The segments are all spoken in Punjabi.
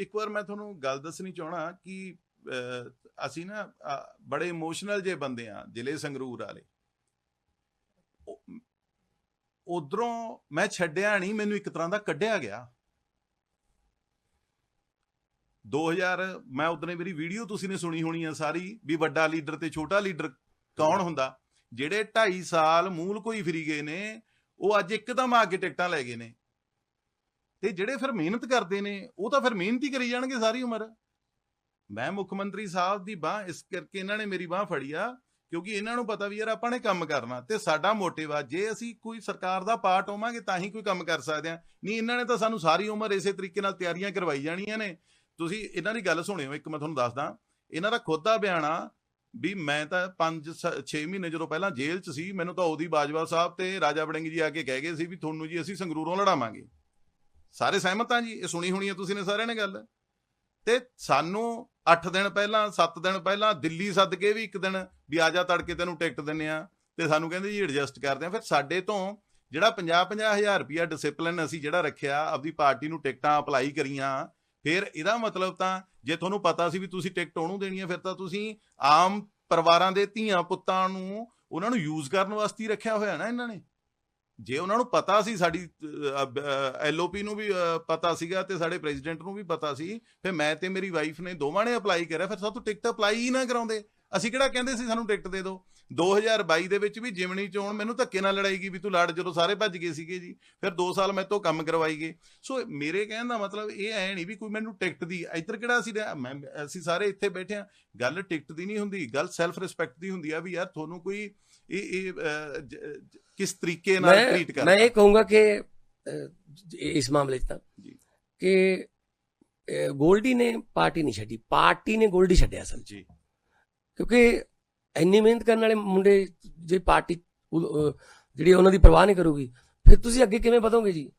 ਇੱਕ ਵਾਰ ਮੈਂ ਤੁਹਾਨੂੰ ਗੱਲ ਦੱਸਣੀ ਚਾਹਣਾ ਕਿ ਅਹ, ਅਸੀਂ ਨਾ ਬੜੇ ਇਮੋਸ਼ਨਲ ਜੇ ਬੰਦੇ ਆ ਜ਼ਿਲ੍ਹੇ ਸੰਗਰੂਰ ਵਾਲੇ। ਉਧਰੋਂ ਮੈਂ ਛੱਡਿਆ ਨਹੀਂ ਮੈਨੂੰ ਇੱਕ ਤਰ੍ਹਾਂ ਦਾ ਕੱਢਿਆ ਗਿਆ। 2000 ਮੈਂ ਉਦਨੇ ਮੇਰੀ ਵੀਡੀਓ ਤੁਸੀਂ ਨੇ ਸੁਣੀ ਹੋਣੀ ਆ ਸਾਰੀ ਵੀ ਵੱਡਾ ਲੀਡਰ ਤੇ ਛੋਟਾ ਲੀਡਰ ਕੌਣ ਹੁੰਦਾ? ਜਿਹੜੇ 2.5 ਸਾਲ ਮੂਲ ਕੋਈ ਫਰੀ ਗਏ ਨੇ ਉਹ ਅੱਜ ਇੱਕਦਮ ਆ ਕੇ ਟਿਕਟਾਂ ਲੈ ਗਏ ਨੇ। ਤੇ ਜਿਹੜੇ ਫਿਰ ਮਿਹਨਤ ਕਰਦੇ ਨੇ, ਉਹ ਤਾਂ ਫਿਰ ਮਿਹਨਤ ਹੀ ਕਰੀ ਜਾਣਗੇ ਸਾਰੀ ਉਮਰ। ਮੈਂ ਮੁੱਖ ਮੰਤਰੀ ਸਾਹਿਬ ਦੀ ਬਾਹ, ਇਸ ਕਰਕੇ ਇਹਨਾਂ ਨੇ ਮੇਰੀ ਬਾਹ ਫੜੀ ਆ, ਕਿਉਂਕਿ ਇਹਨਾਂ ਨੂੰ ਪਤਾ ਵੀ ਯਾਰ ਆਪਾਂ ਨੇ ਕੰਮ ਕਰਨਾ ਤੇ ਸਾਡਾ ਮੋਟਿਵ ਆ। ਜੇ ਅਸੀਂ ਕੋਈ ਸਰਕਾਰ ਦਾ ਪਾਰਟ ਹੋਵਾਂਗੇ ਤਾਂ ਹੀ ਕੋਈ ਕੰਮ ਕਰ ਸਕਦੇ ਆ। ਨਹੀਂ, ਇਹਨਾਂ ਨੇ ਤਾਂ ਸਾਨੂੰ ਸਾਰੀ ਉਮਰ ਇਸੇ ਤਰੀਕੇ ਨਾਲ ਤਿਆਰੀਆਂ ਕਰਵਾਈ ਜਾਣੀਆਂ ਨੇ। ਤੁਸੀਂ ਇਹਨਾਂ ਦੀ ਗੱਲ ਸੁਣਿਓ, ਇੱਕ ਮੈਂ ਤੁਹਾਨੂੰ ਦੱਸਦਾ, ਇਹਨਾਂ ਦਾ ਖੁਦ ਦਾ ਬਿਆਨ ਆ ਵੀ ਮੈਂ ਤਾਂ 5 6 ਮਹੀਨੇ ਜਦੋਂ ਪਹਿਲਾਂ ਜੇਲ੍ਹ 'ਚ ਸੀ, ਮੈਨੂੰ ਤਾਂ ਉਹਦੀ ਬਾਜਵਾ ਸਾਹਿਬ ਤੇ ਰਾਜਾ ਬੜਿੰਗ ਜੀ ਆ ਕੇ ਕਹਿ ਗਏ ਸੀ ਵੀ ਤੁਹਾਨੂੰ ਜੀ ਅਸੀਂ ਸੰਗਰੂਰੋਂ ਲੜਾਵਾਂਗੇ। ਸਾਰੇ ਸਹਿਮਤ ਆ ਜੀ, ਇਹ ਸੁਣੀ ਹੋਣੀ ਹੈ ਤੁਸੀਂ ਨੇ ਸਾਰਿਆਂ ਨੇ ਗੱਲ। ਤੇ ਸਾਨੂੰ 8 ਦਿਨ ਪਹਿਲਾਂ 7 ਦਿਨ ਪਹਿਲਾਂ ਦਿੱਲੀ ਸੱਦ ਕੇ ਵੀ ਇੱਕ ਦਿਨ ਵੀ ਆ ਜਾ ਤੜਕੇ ਤੈਨੂੰ ਟਿਕਟ ਦਿੰਨੇ ਆ। ਤੇ ਸਾਨੂੰ ਕਹਿੰਦੇ ਜੀ ਐਡਜਸਟ ਕਰਦੇ ਆ। ਫਿਰ ਸਾਡੇ ਤੋਂ ਜਿਹੜਾ 50 50000 ਰੁਪਿਆ ਡਿਸਪਲਿਨ ਅਸੀਂ ਜਿਹੜਾ ਰੱਖਿਆ, ਆਪਦੀ ਪਾਰਟੀ ਨੂੰ ਟਿਕਟਾਂ ਅਪਲਾਈ ਕਰੀਆਂ, ਫਿਰ ਇਹਦਾ ਮਤਲਬ ਤਾਂ ਜੇ ਤੁਹਾਨੂੰ ਪਤਾ ਸੀ ਵੀ ਤੁਸੀਂ ਟਿਕਟ ਉਹਨੂੰ ਦੇਣੀ ਹੈ ਫਿਰ ਤਾਂ ਤੁਸੀਂ ਆਮ ਪਰਿਵਾਰਾਂ ਦੇ ਧੀਆਂ ਪੁੱਤਾਂ ਨੂੰ ਉਹਨਾਂ ਨੂੰ ਯੂਜ਼ ਕਰਨ ਵਾਸਤੇ ਰੱਖਿਆ ਹੋਇਆ ਨਾ ਇਹਨਾਂ ਨੇ। ਜੇ ਉਹਨਾਂ ਨੂੰ ਪਤਾ ਸੀ ਸਾਡੀ ਐਲਓਪੀ ਨੂੰ ਵੀ ਪਤਾ ਸੀਗਾ ਤੇ ਸਾਡੇ ਪ੍ਰੈਜ਼ੀਡੈਂਟ ਨੂੰ ਵੀ ਪਤਾ ਸੀ, ਫਿਰ ਮੈਂ ਤੇ ਮੇਰੀ ਵਾਈਫ ਨੇ ਦੋਵਾਂ ਨੇ ਅਪਲਾਈ ਕਰਿਆ, ਫਿਰ ਸਾਤੋਂ ਟਿਕਟ ਅਪਲਾਈ ਹੀ ਨਾ ਕਰਾਉਂਦੇ। ਅਸੀਂ ਕਿਹੜਾ ਕਹਿੰਦੇ ਸੀ ਸਾਨੂੰ ਟਿਕਟ ਦੇ ਦਿਓ? 2022 ਦੇ ਵਿੱਚ ਵੀ ਜਿਮਣੀ ਚੋਣ ਮੈਨੂੰ ਧੱਕੇ ਨਾਲ ਲੜਾਈ ਗਈ ਵੀ ਤੂੰ ਲੜ, ਜਦੋਂ ਸਾਰੇ ਭੱਜ ਗਏ ਸੀਗੇ ਜੀ, ਫਿਰ 2 ਸਾਲ ਮੈਂ ਤੋਂ ਕੰਮ ਕਰਵਾਈ ਗਏ। ਸੋ ਮੇਰੇ ਕਹਿਣ ਦਾ ਮਤਲਬ ਇਹ ਐ ਨਹੀਂ ਵੀ ਕੋਈ ਮੈਨੂੰ ਟਿਕਟ ਦੀ, ਇੱਧਰ ਕਿਹੜਾ ਅਸੀਂ ਮੈਂ, ਅਸੀਂ ਸਾਰੇ ਇੱਥੇ ਬੈਠੇ ਆ ਗੱਲ ਟਿਕਟ ਦੀ ਨਹੀਂ ਹੁੰਦੀ, ਗੱਲ ਸੈਲਫ ਰਿਸਪੈਕਟ ਦੀ ਹੁੰਦੀ ਆ ਵੀ ਯਾਰ ਤੁਹਾਨੂੰ ਕੋਈ ਇਹ ਇਹ ਕਿਸ ਤਰੀਕੇ ਨਾਲ ਮੈਂ ਟ੍ਰੀਟ ਮੈਂ ਕਰਦਾ ਇਹ ਕਹੂੰਗਾ ਕਿ ਇਸ ਮਾਮਲੇ 'ਚ ਤਾਂ। ਕਿ ਗੋਲਡੀ ਨੇ ਪਾਰਟੀ ਨਹੀਂ ਛੱਡੀ। ਪਾਰਟੀ ਨੇ ਗੋਲਡੀ ਛੱਡਿਆ ਅਸਲ ਜੀ। ਕਿਉਂਕਿ ਇੰਨੀ ਮਿਹਨਤ ਕਰਨ ਵਾਲੇ ਮੁੰਡੇ ਜੇ ਪਾਰਟੀ ਜਿਹੜੀ ਉਹਨਾਂ ਦੀ ਪਰਵਾਹ ਨਹੀਂ ਕਰੂਗੀ ਫਿਰ ਤੁਸੀਂ ਅੱਗੇ ਕਿਵੇਂ ਵਧੋਗੇ ਜੀ?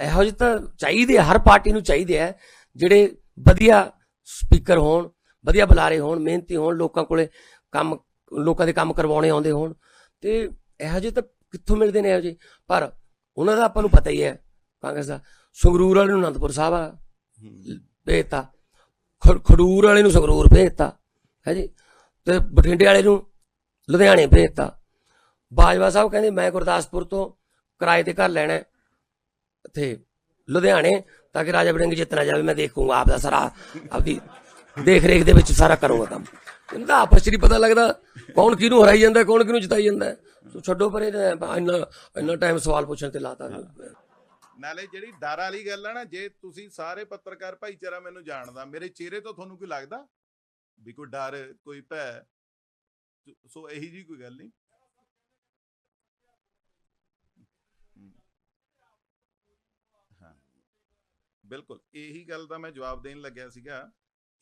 ਇਹੋ ਜਿਹੇ ਤਾਂ ਚਾਹੀਦੇ ਹਰ ਪਾਰਟੀ ਨੂੰ ਚਾਹੀਦੇ ਆ ਜਿਹੜੇ ਵਧੀਆ ਸਪੀਕਰ ਹੋਣ ਵਧੀਆ ਬੁਲਾਰੇ ਹੋਣ ਮਿਹਨਤੀ ਹੋਣ ਲੋਕਾਂ ਕੋਲੇ ਕੰਮ ਲੋਕਾਂ ਦੇ ਕੰਮ ਕਰਵਾਉਣੇ ਆਉਂਦੇ ਹੋਣ ਤੇ ਇਹੋ ਜਿਹੇ ਤਾਂ ਕਿੱਥੋਂ ਮਿਲਦੇ ਨੇ ਇਹੋ ਜਿਹੇ? ਪਰ ਉਹਨਾਂ ਦਾ ਆਪਾਂ ਨੂੰ ਪਤਾ ਹੀ ਹੈ ਕਾਂਗਰਸ ਦਾ। ਸੰਗਰੂਰ ਵਾਲੇ ਨੂੰ ਅਨੰਦਪੁਰ ਸਾਹਿਬ ਆ। ਭੇਜਤਾ। ਖਡੂਰ ਵਾਲੇ ਨੂੰ ਸੰਗਰੂਰ ਭੇਜਤਾ। ਹੈ ਜੀ? ਤੇ ਬਠਿੰਡੇ ਵਾਲੇ ਨੂੰ ਲੁਧਿਆਣੇ ਭੇਜਤਾ। ਬਾਜਵਾ ਸਾਹਿਬ ਕਹਿੰਦੇ ਮੈਂ ਗੁਰਦਾਸਪੁਰ ਤੋਂ ਕਿਰਾਏ ਤੇ ਘਰ ਲੈਣਾ ਇੱਥੇ ਲੁਧਿਆਣੇ ਤਾਂ ਕਿ ਰਾਜਾ ਵੜਿੰਗ ਜਿੱਤਣਾ ਜਾਵੇ ਮੈਂ ਦੇਖੂੰਗਾ। ਆਪ ਦਾ ਸਾਰਾ ਆਪਦੀ ਦੇਖ ਰੇਖ ਦੇ ਵਿੱਚ ਸਾਰਾ ਕਰੂੰਗਾ ਕੰਮ। ਇਹਨਾਂ ਦਾ ਆਪਸ 'ਚ ਨਹੀਂ ਪਤਾ ਲੱਗਦਾ। ਕੌਣ ਕਿਹਨੂੰ ਹਰਾਈ ਜਾਂਦਾ, ਕੌਣ ਕਿਹਨੂੰ ਜਿਤਾਈ ਜਾਂਦਾ। ਸੋ ਛੱਡੋ ਪਰੇ ਇੰਨਾ ਇੰਨਾ ਟਾਈਮ ਸਵਾਲ ਪੁੱਛਣ ਤੇ ਲਾਤਾ। ਨਾਲੇ ਜਿਹੜੀ ਡਰ ਵਾਲੀ ਗੱਲ ਆ ਨਾ, ਜੇ ਤੁਸੀਂ ਸਾਰੇ ਪੱਤਰਕਾਰ ਭਾਈਚਾਰਾ ਮੈਨੂੰ ਜਾਣਦਾ, ਮੇਰੇ ਚਿਹਰੇ ਤੋਂ ਤੁਹਾਨੂੰ ਕੋਈ ਲੱਗਦਾ? ਵੀ ਕੋਈ ਡਰ, ਕੋਈ ਭੈ? ਸੋ ਇਹੀ ਜੀ ਕੋਈ ਗੱਲ ਨਹੀਂ? ਬਿਲਕੁਲ, ਇਹੀ ਗੱਲ ਦਾ ਮੈਂ ਜਵਾਬ ਦੇਣ ਲੱਗਿਆ ਸੀਗਾ।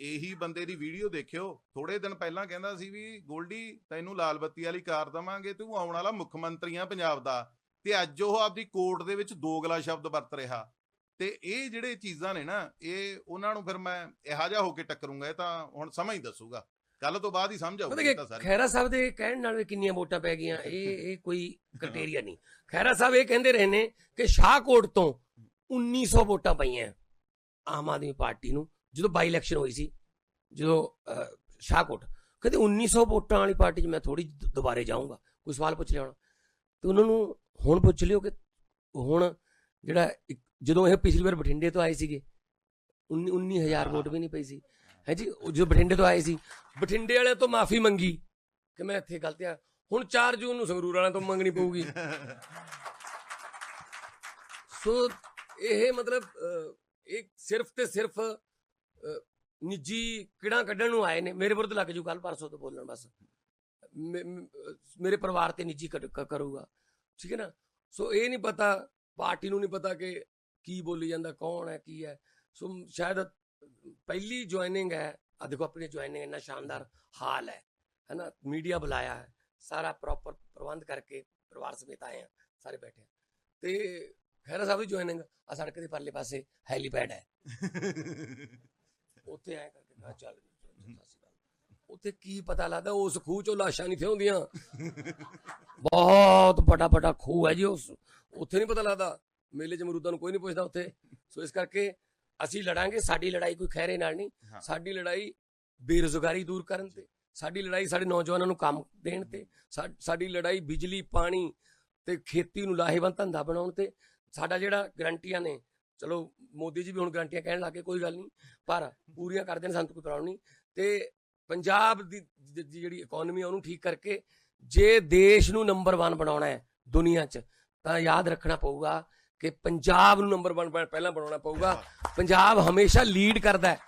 ਇਹੀ ਬੰਦੇ ਦੀ ਵੀਡੀਓ ਦੇਖਿਓ। ਥੋੜੇ ਦਿਨ ਪਹਿਲਾਂ ਕਹਿੰਦਾ ਸੀ ਵੀ ਗੋਲਡੀ ਤੈਨੂੰ ਲਾਲ ਬੱਤੀ ਵਾਲੀ ਕਾਰ ਦਵਾਂਗੇ ਤੂੰ ਆਉਣ ਵਾਲਾ ਮੁੱਖ ਮੰਤਰੀ ਆ ਪੰਜਾਬ ਦਾ। ਤੇ ਅੱਜ ਉਹ ਆਪਦੀ ਕੋਰਟ ਦੇ ਵਿੱਚ ਦੋਗਲਾ ਸ਼ਬਦ ਵਰਤ ਰਿਹਾ। ਤੇ ਇਹ ਜਿਹੜੇ ਚੀਜ਼ਾਂ ਨੇ ਨਾ ਇਹ ਉਹਨਾਂ ਨੂੰ ਫਿਰ ਮੈਂ ਇਹੋ ਜਿਹਾ ਹੋ ਕੇ ਟੱਕਰੂੰਗਾ ਇਹ ਤਾਂ ਹੁਣ ਸਮਾਂ ਹੀ ਦੱਸੂਗਾ। ਕੱਲ ਤੋਂ ਬਾਅਦ ਹੀ ਸਮਝ ਆਊਗਾ ਤਾਂ ਸਾਰੇ। ਖੈਰਾ ਸਾਹਿਬ ਦੇ ਕਹਿਣ ਨਾਲ ਵੀ ਕਿੰਨੀਆਂ ਵੋਟਾਂ ਪੈ ਗਈਆਂ ਇਹ ਇਹ ਕੋਈ ਕ੍ਰਾਈਟੇਰੀਆ ਨਹੀਂ। ਖੈਰਾ ਸਾਹਿਬ ਇਹ ਕਹਿੰਦੇ ਰਹੇ ਨੇ ਕਿ ਸ਼ਾਹਕੋਟ ਤੋਂ 1900 ਵੋਟਾਂ ਪਈਆਂ ਆਮ ਆਦਮੀ ਪਾਰਟੀ ਨੂੰ। ਜਦੋਂ ਬਾਈ ਇਲੈਕਸ਼ਨ ਹੋਈ ਸੀ ਜਦੋਂ ਸ਼ਾਹਕੋਟ ਕਹਿੰਦੇ 1900 ਵੋਟਾਂ ਵਾਲੀ ਪਾਰਟੀ 'ਚ ਮੈਂ ਥੋੜੀ ਦੁਬਾਰੇ ਜਾਊਂਗਾ ਕੋਈ ਸਵਾਲ ਪੁੱਛ ਲਿਆ ਹੋਣਾ। ਤੇ ਉਹਨਾਂ ਨੂੰ ਹੁਣ ਪੁੱਛ ਲਿਓ ਕਿ ਹੁਣ ਜਿਹੜਾ ਜਦੋਂ ਇਹ ਪਿਛਲੀ ਵਾਰ ਬਠਿੰਡੇ ਤੋਂ ਆਏ ਸੀਗੇ 19 19000 ਵੋਟ ਵੀ ਨਹੀਂ ਪਈ ਸੀ। ਹੈ ਜੀ ਉਹ ਜਦੋਂ ਬਠਿੰਡੇ ਤੋਂ ਆਏ ਸੀ ਬਠਿੰਡੇ ਵਾਲਿਆਂ ਤੋਂ ਮਾਫੀ ਮੰਗੀ ਕਿ ਮੈਂ ਇੱਥੇ ਗਲਤ ਆ। ਹੁਣ 4 ਜੂਨ ਨੂੰ ਸੰਗਰੂਰ ਵਾਲਿਆਂ ਤੋਂ ਮੰਗਣੀ ਪਊਗੀ। ਸੋ ਇਹ ਮਤਲਬ ਇਹ ਸਿਰਫ ਤੇ ਸਿਰਫ ਨਿੱਜੀ ਕਿਹੜਾ ਕੱਢਣ ਨੂੰ ਆਏ ਨੇ? ਮੇਰੇ ਵਿਰੁੱਧ ਲੱਗ ਜੂ ਕੱਲ ਪਰਸੋਂ ਤੋਂ ਬੋਲਣ, ਬਸ। ਮੇਰੇ ਪਰਿਵਾਰ ਤੇ ਨਿੱਜੀ ਕੱਢ- ਕਰੂਗਾ। ਠੀਕ ਹੈ ਨਾ? ਸੋ ਇਹ ਨਹੀਂ ਪਤਾ, ਪਾਰਟੀ ਨੂੰ ਨਹੀਂ ਪਤਾ ਕਿ ਕੀ ਬੋਲੀ ਜਾਂਦਾ, ਕੌਣ ਹੈ, ਕੀ ਹੈ। ਸੋ ਸ਼ਾਇਦ ਪਹਿਲੀ ਜੁਆਇਨਿੰਗ ਹੈ ਆ ਦੇਖੋ, ਆਪਣੀ ਜੁਆਇਨਿੰਗ ਇੰਨਾ ਸ਼ਾਨਦਾਰ ਹਾਲ ਹੈ ਹੈ ਨਾ? ਮੀਡੀਆ ਬੁਲਾਇਆ ਹੈ, ਸਾਰਾ ਪ੍ਰੋਪਰ ਪ੍ਰਬੰਧ ਕਰਕੇ ਪਰਿਵਾਰ ਸਮੇਤ ਆਏ ਆ ਸਾਰੇ ਬੈਠੇ ਆ ਤੇ ਖੈਰਾ ਸਾਹਿਬ ਦੀ ਜੁਆਇਨਿੰਗ ਆ ਸੜਕ ਦੇ ਪਰਲੇ ਪਾਸੇ ਹੈਲੀਪੈਡ ਹੈ। ਉੱਥੇ ਆਏ ਕਰਕੇ ਮੈਂ ਚੱਲ ਜੀ, ਸਤਿ ਸ਼੍ਰੀ ਅਕਾਲ। ਉੱਥੇ ਕੀ ਪਤਾ ਲੱਗਦਾ ਉਸ ਖੂਹ ਚੋਂ ਲਾਸ਼ਾਂ ਨਹੀਂ ਥੇ ਹੁੰਦੀਆਂ। ਬਹੁਤ ਵੱਡਾ ਵੱਡਾ ਖੂਹ ਹੈ ਜੀ ਉਸ। ਉੱਥੇ ਨਹੀਂ ਪਤਾ ਲੱਗਦਾ। ਮੇਲੇ 'ਚ ਮਰੂਦਾਂ ਨੂੰ ਕੋਈ ਨਹੀਂ ਪੁੱਛਦਾ ਉੱਥੇ। ਸੋ ਇਸ ਕਰਕੇ ਅਸੀਂ ਲੜਾਂਗੇ ਸਾਡੀ ਲੜਾਈ ਕੋਈ ਖਹਿਰੇ ਨਾਲ ਨਹੀਂ। ਸਾਡੀ ਲੜਾਈ ਬੇਰੁਜ਼ਗਾਰੀ ਦੂਰ ਕਰਨ ਤੇ। ਸਾਡੀ ਲੜਾਈ ਸਾਡੇ ਨੌਜਵਾਨਾਂ ਨੂੰ ਕੰਮ ਦੇਣ ਤੇ। ਸਾਡੀ ਲੜਾਈ ਬਿਜਲੀ ਪਾਣੀ ਤੇ ਖੇਤੀ ਨੂੰ ਲਾਹੇਵੰਦ ਧੰਦਾ ਬਣਾਉਣ ਤੇ। ਸਾਡਾ ਜਿਹੜਾ ਗਰੰਟੀਆਂ ਨੇ ਚਲੋ ਮੋਦੀ ਜੀ ਵੀ ਹੁਣ ਗਰੰਟੀਆਂ ਕਹਿਣ ਲੱਗੇ ਕੋਈ ਗੱਲ ਨਹੀਂ। ਪਰ ਪੂਰੀਆਂ ਕਰਦੇ ਨੇ ਸਾਨੂੰ ਕੋਈ ਪ੍ਰੋਬਲਮ ਨਹੀਂ। ਤੇ ਪੰਜਾਬ ਦੀ ਜ- ਜ- ਜਿਹੜੀ ਇਕਨੋਮੀ ਉਹਨੂੰ ਠੀਕ ਕਰਕੇ ਜੇ ਦੇਸ਼ ਨੂੰ ਨੰਬਰ 1 ਬਣਾਉਣਾ ਹੈ ਦੁਨੀਆ 'ਚ, ਤਾਂ ਯਾਦ ਰੱਖਣਾ ਪਊਗਾ ਕਿ ਪੰਜਾਬ ਨੂੰ ਨੰਬਰ 1 ਪਹਿਲਾਂ ਬਣਾਉਣਾ ਪਊਗਾ। ਪੰਜਾਬ ਹਮੇਸ਼ਾ ਲੀਡ ਕਰਦਾ ਹੈ।